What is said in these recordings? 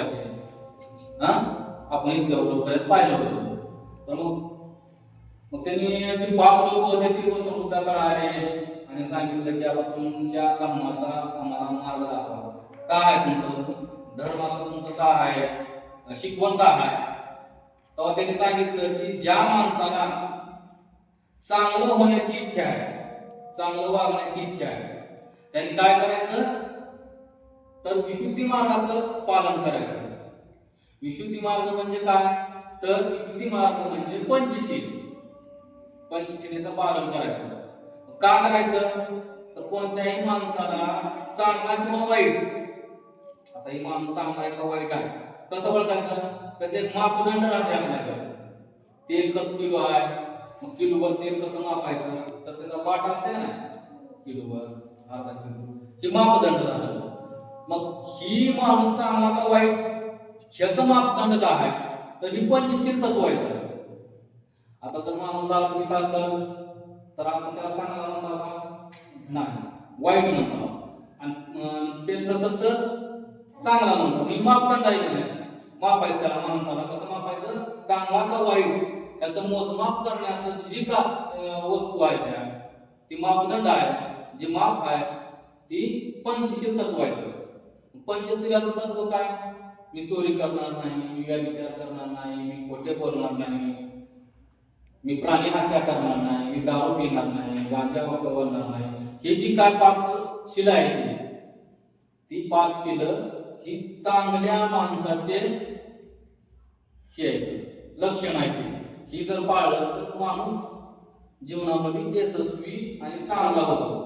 हा? आपण इतक्या पर्यंत पाहिलं होतं. तर मग मग त्यांनी जी पाच लोक होते ती गौतम बुद्धाकडे आले आणि सांगितलं की आपण तुमच्या धर्माचा आम्हाला मार्ग दाखवा. काय आहे तुमचं? धर्माचं तुमचं काय आहे? शिकवण काय आहे? तेव्हा त्यांनी सांगितलं की ज्या माणसाला चांगलं होण्याची इच्छा आहे चांगलं वागण्याची इच्छा आहे त्यांनी काय करायचं? तर विशुद्धी मार्गाचं पालन करायचं. विशुद्धी मार्ग म्हणजे काय? तर विशुद्धी मार्ग म्हणजे पंचशील. पंचशिलेचं पालन करायचं. का करायचं? तर कोणत्याही माणसाला चांगला किंवा वाईट आता ही माणूस चांगला आहे का वाईट आहे? कसं ओळखायचं? त्याचे एक मापदंड राहते आपल्याकडे. तेल कसं किलो आहे? मग किलोवर तेल कसं मापायचं? तर त्याचा पाठ असते ना किलोवर अर्धा किलो. हे मापदंड झालं मग ही माणूस चांगला का वाईट? ह्याचं मापदंड काय आहे. तर ही पंचशील तत्व आहे आता जर माणूस दारू पित असेल तर आपण त्याला चांगला म्हणता का नाही. वाईट म्हणतो. आणि अं, पेत नसेल तर चांगला म्हणतो. मी मापदंड आहे नाही? मापायचं त्याला माणसाला. कसं मापायचं? चांगला का वाईट? त्याचं मोजमाप करण्याचं जी का वस्तू आहे त्या ती मापदंड आहे. जी माप आहे ती पंचशील तत्व आहे. पंचशिलाचं तत्व काय? मी चोरी करणार नाही मी व्यभिचार करणार नाही मी खोटे बोलणार नाही. मी प्राणी हत्या करणार नाही मी दारू पिणार नाही गांजा बोलणार नाही. हे जी काय पाच शिला आहे ती पाच शिल ही चांगल्या माणसाचे हे लक्षण आहे ही. जर पाळलं तर माणूस जीवनामध्ये यशस्वी आणि चांगला होतो.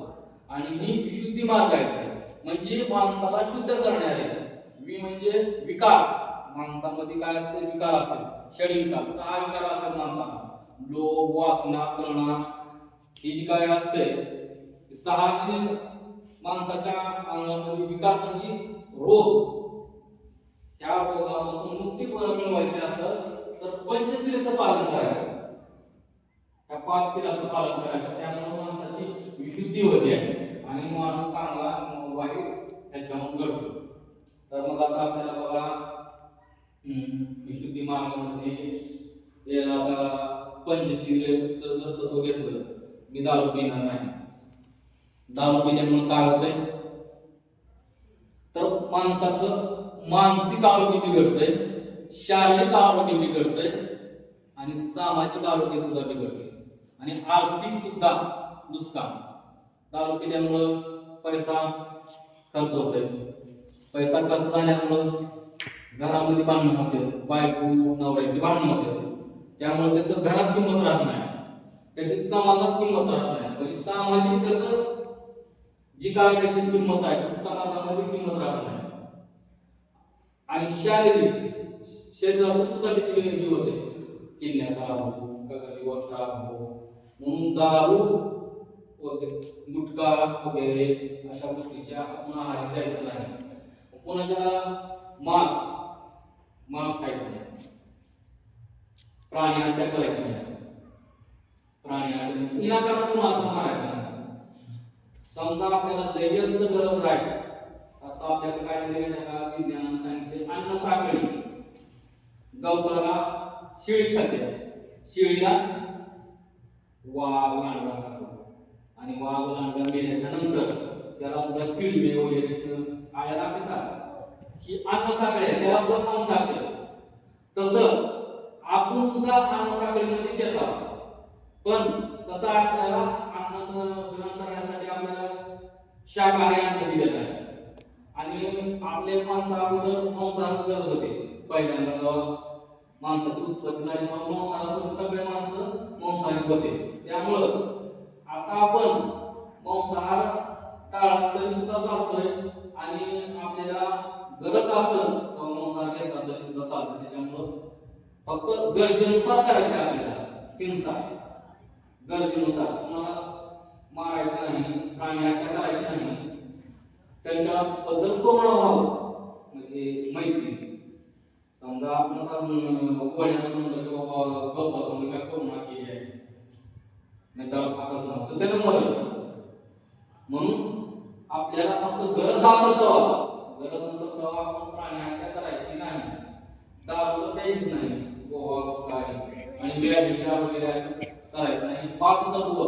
आणि ही विशुद्धी मार्ग आहे म्हणजे माणसाला शुद्ध करणारे. वि म्हणजे विकार. माणसामध्ये काय असते? विकार असतात षडी विकार. सहा विकार असतात माणसाला. लोभ वासना करणा. हे जी काय असते सहा जी माणसाच्या अंगामध्ये विकार म्हणजे रोग. त्या रोगापासून मुक्ती मिळवायची असेल तर पंचशिलेचं पालन करायचं. त्या पाच शिलाचं पालन करायचं. त्यामुळे माणसाची विशुद्धी होते. आणि माणूस चांगला वायू ह्याच्यावर घडतो तर मग आता आपल्याला बघा विशुद्धी मार्गामध्ये हे आता पंचशिलेचं जर तत्व घेतलं मी दारू पिणार नाही. दारू पिल्यामुळे काय होतंय? तर माणसाचं मानसिक आरोग्य बिघडतंय शारीरिक आरोग्य बिघडतंय आणि सामाजिक आरोग्य सुद्धा बिघडतंय. आणि आर्थिक सुद्धा नुकसान. दारू पिल्यामुळं पैसा खर्च होतोय. पैसा खर्च झाल्यामुळं घरामध्ये भांडणं होते. बायको नवऱ्याची भांडणं होते. त्यामुळे त्याचं घरात किंमत राहत नाही. त्याची समाजात किंमत राहत नाही. म्हणजे सामाजिक त्याचं जी काय त्याची किंमत आहे ती समाजामध्ये किंमत राहत नाही. आणि शारीरिक शरीराचं सुद्धा त्याची वेगळी होते. किडण्या खराब होतो लिव्हर खराब म्हणून दारू वगैरे गुटखा वगैरे अशा गोष्टीच्या आपण आहारी जायचं नाही. कोणाच्या मांस मांस खायचं नाही. प्राणी हत्या करायची नाही. प्राणी हत्या विनाकारण आपण मारायचं नाही. समजा आपल्याला दैव्यांचं गरज राहील आता आपल्याला काय दिलेलं का? विज्ञानानं सांगितले अन्न साखळी. गवताला शेळी खाते. शिळीला वा वाढवा खातो. आणि वाघ लांडगा नंतर त्याला सुद्धा किडवे वगैरे आल्या लागतात ही अन्नसाखळी त्याला सुद्धा खाऊन टाकलं तसं आपण सुद्धा अन्न साखळीमध्ये येतात पण तसं आपल्याला अन्न ग्रहण करण्यासाठी आपल्याला शाकाहारी अन्न दिलेलं आहे आणि आपले माणसं अगोदर मांसाहारच करत होते. पहिल्यांदा जेव्हा माणसाची उत्पत्ती झाली तेव्हा मांसाहार सगळे माणसं मांसाहारीच होते. त्यामुळं आता आपण मांसाहार टाळा तरी सुद्धा चालतोय आणि आपल्याला गरज असेल तर मांसाहार घेतला तरी सुद्धा चालतो त्याच्यामुळं फक्त गरजेनुसार करायचे आपल्याला. हिंसा. गरजेनुसार. कोणाला मारायचं नाही प्राणी हत्या करायची नाही. त्यांच्याबद्दल करुणा व्हावं म्हणजे मैत्री. समजा आपण आता वडिलांना म्हणलं की बाबा गप्पा समजा करुणा केली नाही फक्त त्यानं मरायचं म्हणून आपल्याला फक्त गरज असेल तेव्हा. गरज नसेल तेव्हा आपण प्राणी हत्या करायची नाही. दारू द्यायचीच नाही. गोवा काय आणि बिळाभिषा वगैरे असं करायचं नाही. पाच तत्व.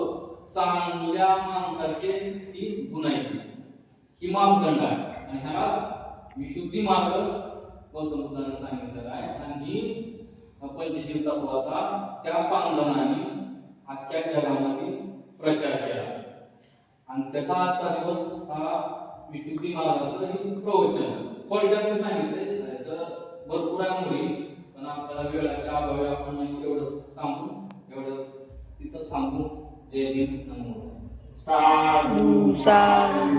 चांगल्या माणसाचे ही गुण आहेत. ही मापदंड आहे. आणि ह्यालाच विशुद्धी मार्ग गौतम बुद्धाने सांगितलेला आहे. आणि पंचशील तत्वाचा त्या पांगणाने अख्ख्या जगामध्ये प्रचार केला. आणि त्याचा आजचा दिवस हा मार्गाचं हे प्रवचन. आहे. थोडक्यात मी सांगितले त्याचं भरपूर आहे मुली पण आपल्याला वेळाच्या अभावी आपण एवढं सांगू एवढं तिथंच थांबू. जय नमो साधू. साधू.